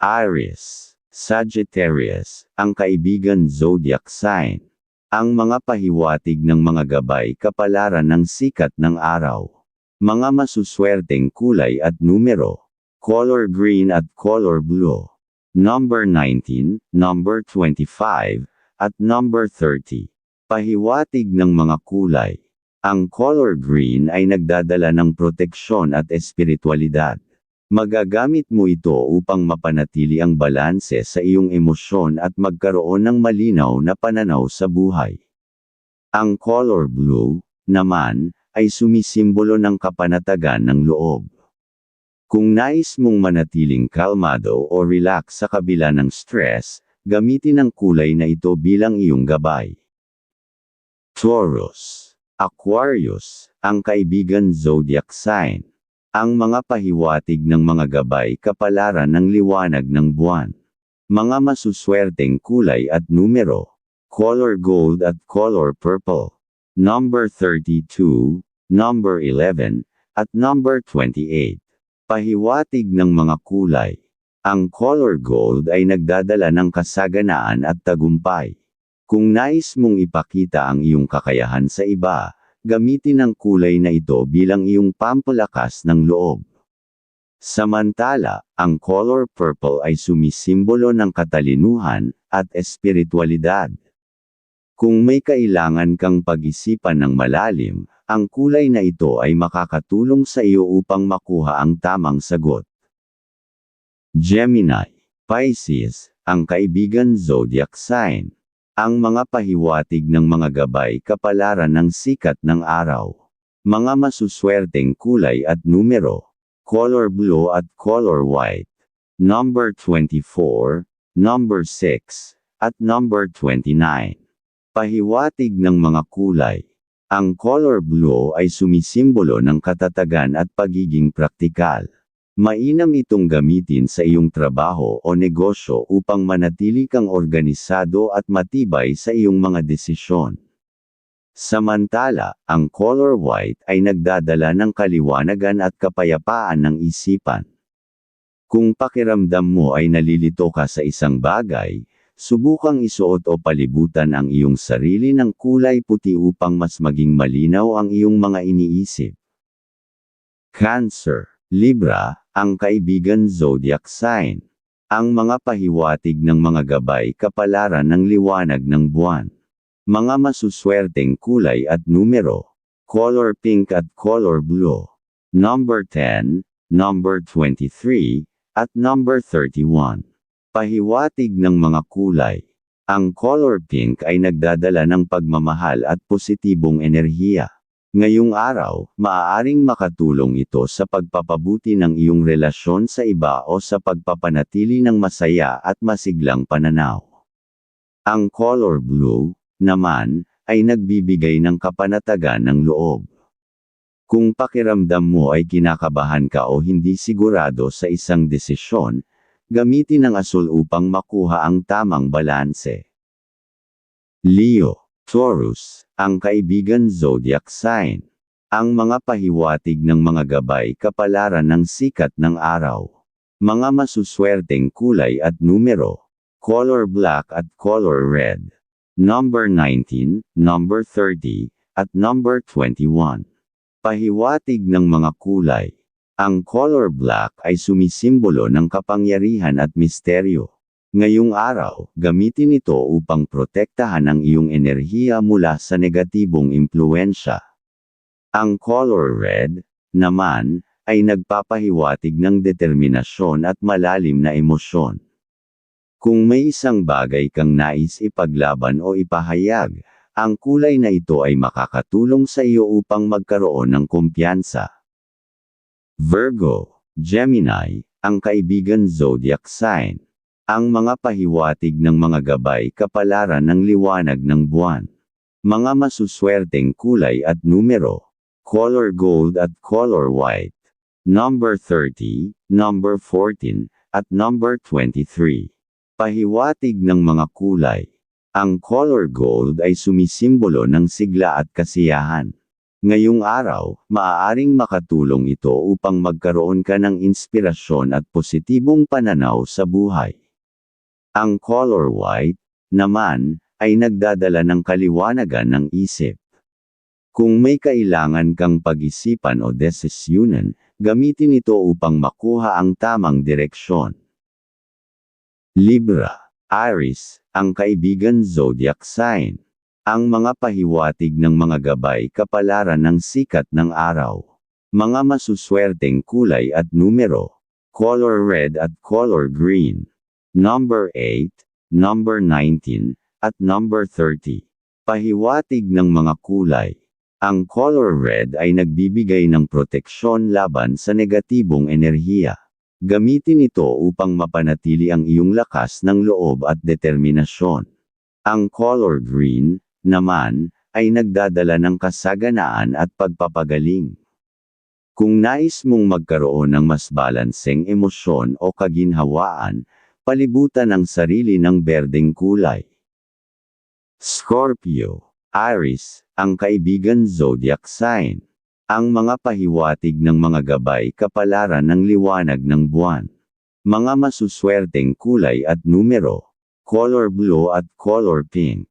Aries, Sagittarius, ang kaibigan zodiac sign. Ang mga pahiwatig ng mga gabay kapalaran ng sikat ng araw. Mga masuswerteng kulay at numero. Color green at color blue. Number 19, number 25, at number 30. Pahiwatig ng mga kulay. Ang color green ay nagdadala ng proteksyon at espiritualidad. Magagamit mo ito upang mapanatili ang balanse sa iyong emosyon at magkaroon ng malinaw na pananaw sa buhay. Ang color blue, naman, ay sumisimbolo ng kapanatagan ng loob. Kung nais mong manatiling kalmado o relax sa kabila ng stress, gamitin ang kulay na ito bilang iyong gabay. Taurus, Aquarius, ang kaibigan zodiac sign. Ang mga pahiwatig ng mga gabay kapalaran ng liwanag ng buwan. Mga masuswerteng kulay at numero. Color gold at color purple. Number 32, number 11, at number 28. Pahiwatig ng mga kulay. Ang color gold ay nagdadala ng kasaganaan at tagumpay. Kung nais mong ipakita ang iyong kakayahan sa iba, gamitin ang kulay na ito bilang iyong pampalakas ng loob. Samantala, ang color purple ay sumisimbolo ng katalinuhan at espiritualidad. Kung may kailangan kang pag-isipan ng malalim, ang kulay na ito ay makakatulong sa iyo upang makuha ang tamang sagot. Gemini, Pisces, ang kaibigan zodiac sign. Ang mga pahiwatig ng mga gabay kapalaran ng sikat ng araw. Mga masuswerteng kulay at numero. Color blue at color white. Number 24, number 6, at number 29. Pahiwatig ng mga kulay. Ang color blue ay sumisimbolo ng katatagan at pagiging praktikal. Mainam itong gamitin sa iyong trabaho o negosyo upang manatili kang organisado at matibay sa iyong mga desisyon. Samantala, ang color white ay nagdadala ng kaliwanagan at kapayapaan ng isipan. Kung pakiramdam mo ay nalilito ka sa isang bagay, subukang isuot o palibutan ang iyong sarili ng kulay puti upang mas maging malinaw ang iyong mga iniisip. Cancer, Libra, ang kaibigan zodiac sign. Ang mga pahiwatig ng mga gabay kapalaran ng liwanag ng buwan. Mga masuswerteng kulay at numero. Color pink at color blue. Number 10, number 23, at number 31. Pahiwatig ng mga kulay. Ang color pink ay nagdadala ng pagmamahal at positibong enerhiya. Ngayong araw, maaaring makatulong ito sa pagpapabuti ng iyong relasyon sa iba o sa pagpapanatili ng masaya at masiglang pananaw. Ang color blue, naman, ay nagbibigay ng kapanatagan ng loob. Kung pakiramdam mo ay kinakabahan ka o hindi sigurado sa isang desisyon, gamitin ang asul upang makuha ang tamang balanse. Leo Taurus, ang kaibigan zodiac sign. Ang mga pahiwatig ng mga gabay kapalaran ng sikat ng araw. Mga masuswerteng kulay at numero. Color black at color red. Number 19, number 30, at number 21. Pahiwatig ng mga kulay. Ang color black ay sumisimbolo ng kapangyarihan at misteryo. Ngayong araw, gamitin ito upang protektahan ang iyong enerhiya mula sa negatibong impluensya. Ang color red, naman, ay nagpapahiwatig ng determinasyon at malalim na emosyon. Kung may isang bagay kang nais ipaglaban o ipahayag, ang kulay na ito ay makakatulong sa iyo upang magkaroon ng kumpiyansa. Virgo, Gemini, ang kaibigan zodiac sign. Ang mga pahiwatig ng mga gabay kapalaran ng liwanag ng buwan. Mga masuswerteng kulay at numero. Color gold at color white. Number 30, number 14, at number 23. Pahiwatig ng mga kulay. Ang color gold ay sumisimbolo ng sigla at kasiyahan. Ngayong araw, maaaring makatulong ito upang magkaroon ka ng inspirasyon at positibong pananaw sa buhay. Ang color white, naman, ay nagdadala ng kaliwanagan ng isip. Kung may kailangan kang pag-isipan o desisyunan, gamitin ito upang makuha ang tamang direksyon. Libra, Aries, ang kaibigan zodiac sign. Ang mga pahiwatig ng mga gabay kapalaran ng sikat ng araw. Mga masuswerteng kulay at numero. Color red at color green. Number 8, number 19, at number 30. Pahiwatig ng mga kulay. Ang color red ay nagbibigay ng proteksyon laban sa negatibong enerhiya. Gamitin ito upang mapanatili ang iyong lakas ng loob at determinasyon. Ang color green, naman, ay nagdadala ng kasaganaan at pagpapagaling. Kung nais mong magkaroon ng mas balanseng emosyon o kaginhawaan, palibutan ang sarili ng berdeng kulay. Scorpio, Aries, ang kaibigan zodiac sign. Ang mga pahiwatig ng mga gabay kapalaran ng liwanag ng buwan. Mga masuswerteng kulay at numero. Color blue at color pink.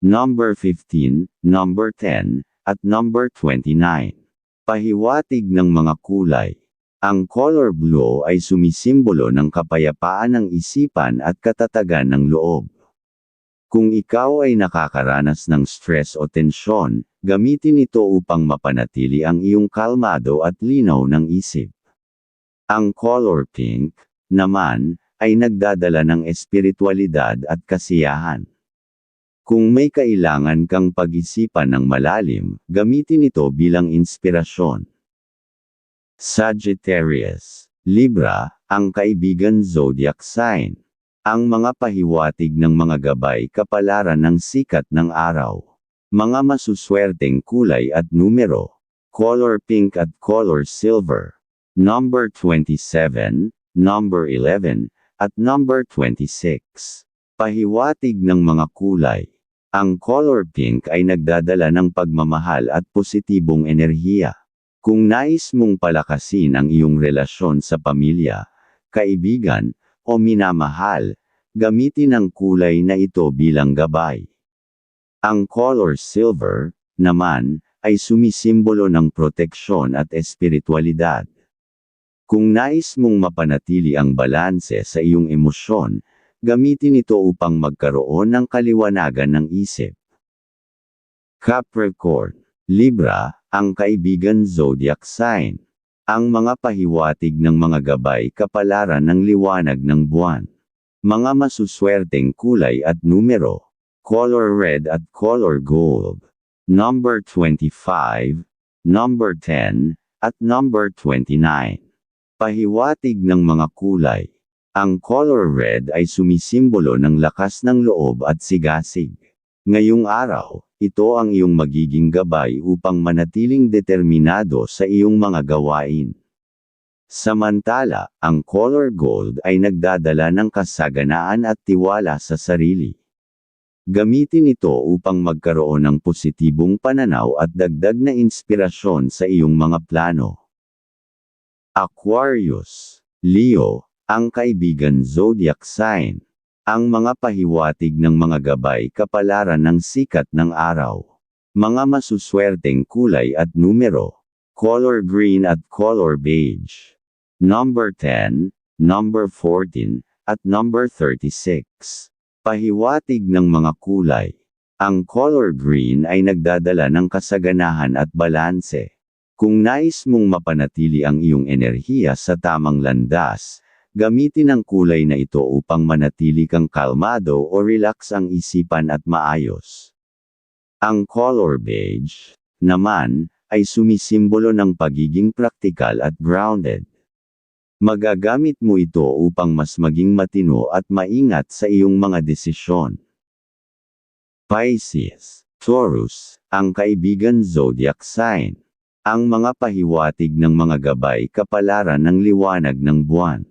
Number 15, number 10, at number 29. Pahiwatig ng mga kulay. Ang color blue ay sumisimbolo ng kapayapaan ng isipan at katatagan ng loob. Kung ikaw ay nakakaranas ng stress o tensyon, gamitin ito upang mapanatili ang iyong kalmado at linaw ng isip. Ang color pink, naman, ay nagdadala ng espiritualidad at kasiyahan. Kung may kailangan kang pag-isipan ng malalim, gamitin ito bilang inspirasyon. Sagittarius, Libra, ang kaibigan zodiac sign. Ang mga pahiwatig ng mga gabay kapalaran ng sikat ng araw. Mga masuswerteng kulay at numero. Color pink at color silver. Number 27, number 11, at number 26. Pahiwatig ng mga kulay. Ang color pink ay nagdadala ng pagmamahal at positibong enerhiya. Kung nais mong palakasin ang iyong relasyon sa pamilya, kaibigan, o minamahal, gamitin ang kulay na ito bilang gabay. Ang color silver, naman, ay sumisimbolo ng proteksyon at espiritualidad. Kung nais mong mapanatili ang balanse sa iyong emosyon, gamitin ito upang magkaroon ng kaliwanagan ng isip. Capricorn, Libra, ang kaibigan zodiac sign. Ang mga pahiwatig ng mga gabay kapalaran ng liwanag ng buwan. Mga masuswerteng kulay at numero. Color red at color gold. Number 25, number 10, at number 29. Pahiwatig ng mga kulay. Ang color red ay sumisimbolo ng lakas ng loob at sigasig. Ngayong araw, ito ang iyong magiging gabay upang manatiling determinado sa iyong mga gawain. Samantala, ang color gold ay nagdadala ng kasaganaan at tiwala sa sarili. Gamitin ito upang magkaroon ng positibong pananaw at dagdag na inspirasyon sa iyong mga plano. Aquarius, Leo, ang kaibigan zodiac sign. Ang mga pahiwatig ng mga gabay kapalaran ng sikat ng araw. Mga masuswerteng kulay at numero. Color green at color beige. Number 10, number 14, at number 36. Pahiwatig ng mga kulay. Ang color green ay nagdadala ng kasaganahan at balanse. Kung nais mong mapanatili ang iyong enerhiya sa tamang landas, Gamitin ang kulay na ito upang manatili kang kalmado o relax ang isipan at maayos. Ang color beige, naman, ay sumisimbolo ng pagiging praktikal at grounded. Magagamit mo ito upang mas maging matino at maingat sa iyong mga desisyon. Pisces, Taurus, ang kaibigan zodiac sign. Ang mga pahiwatig ng mga gabay kapalaran ng liwanag ng buwan.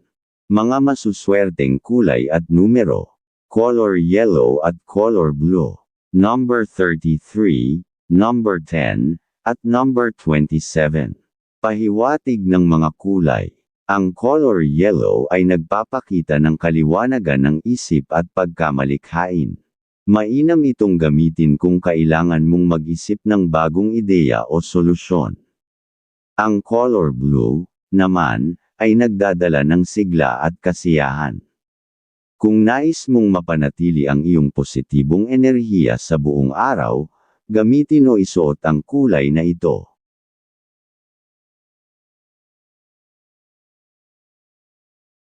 Mga masuswerteng kulay at numero. Color yellow at color blue. Number 33, number 10, At number 27. Pahiwatig ng mga kulay. Ang color yellow ay nagpapakita ng kaliwanagan ng isip at pagkamalikhain. Mainam itong gamitin kung kailangan mong mag-isip ng bagong ideya o solusyon. Ang color blue, naman, ay nagdadala ng sigla at kasiyahan. Kung nais mong mapanatili ang iyong positibong enerhiya sa buong araw, gamitin o isuot ang kulay na ito.